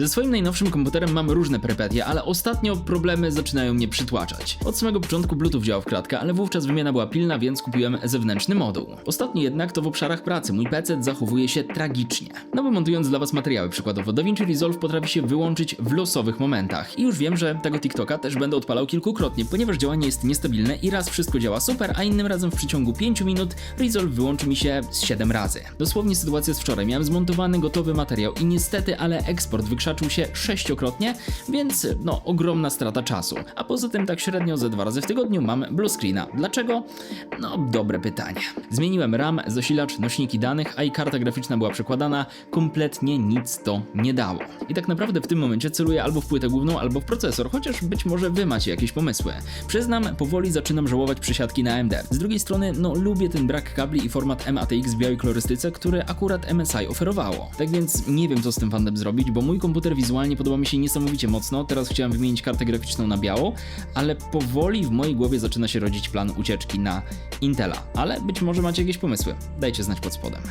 Ze swoim najnowszym komputerem mam różne perypetie, ale ostatnio problemy zaczynają mnie przytłaczać. Od samego początku Bluetooth działał w kratkę, ale wówczas wymiana była pilna, więc kupiłem zewnętrzny moduł. Ostatnio jednak to w obszarach pracy. Mój PC zachowuje się tragicznie. No bo montując dla Was materiały, przykładowo DaVinci Resolve potrafi się wyłączyć w losowych momentach. I już wiem, że tego TikToka też będę odpalał kilkukrotnie, ponieważ działanie jest niestabilne i raz wszystko działa super, a innym razem w przeciągu 5 minut Resolve wyłączy mi się z 7 razy. Dosłownie sytuacja z wczoraj. Miałem zmontowany gotowy materiał i niestety, ale eksport wykrzaczył się sześciokrotnie, więc no ogromna strata czasu. A poza tym tak średnio ze dwa razy w tygodniu mam blue screena. Dlaczego? No dobre pytanie. Zmieniłem RAM, zasilacz, nośniki danych, a i karta graficzna była przekładana. Kompletnie nic to nie dało. I tak naprawdę w tym momencie celuję albo w płytę główną, albo w procesor, chociaż być może wy macie jakieś pomysły. Przyznam, powoli zaczynam żałować przysiadki na AMD. Z drugiej strony, no lubię ten brak kabli i format MATX w białej kolorystyce, który akurat MSI oferowało. Tak więc nie wiem co z tym fandem zrobić, bo mój komputer wizualnie podoba mi się niesamowicie mocno. Teraz chciałem wymienić kartę graficzną na białą, ale powoli w mojej głowie zaczyna się rodzić plan ucieczki na Intela. Ale być może macie jakieś pomysły. Dajcie znać pod spodem.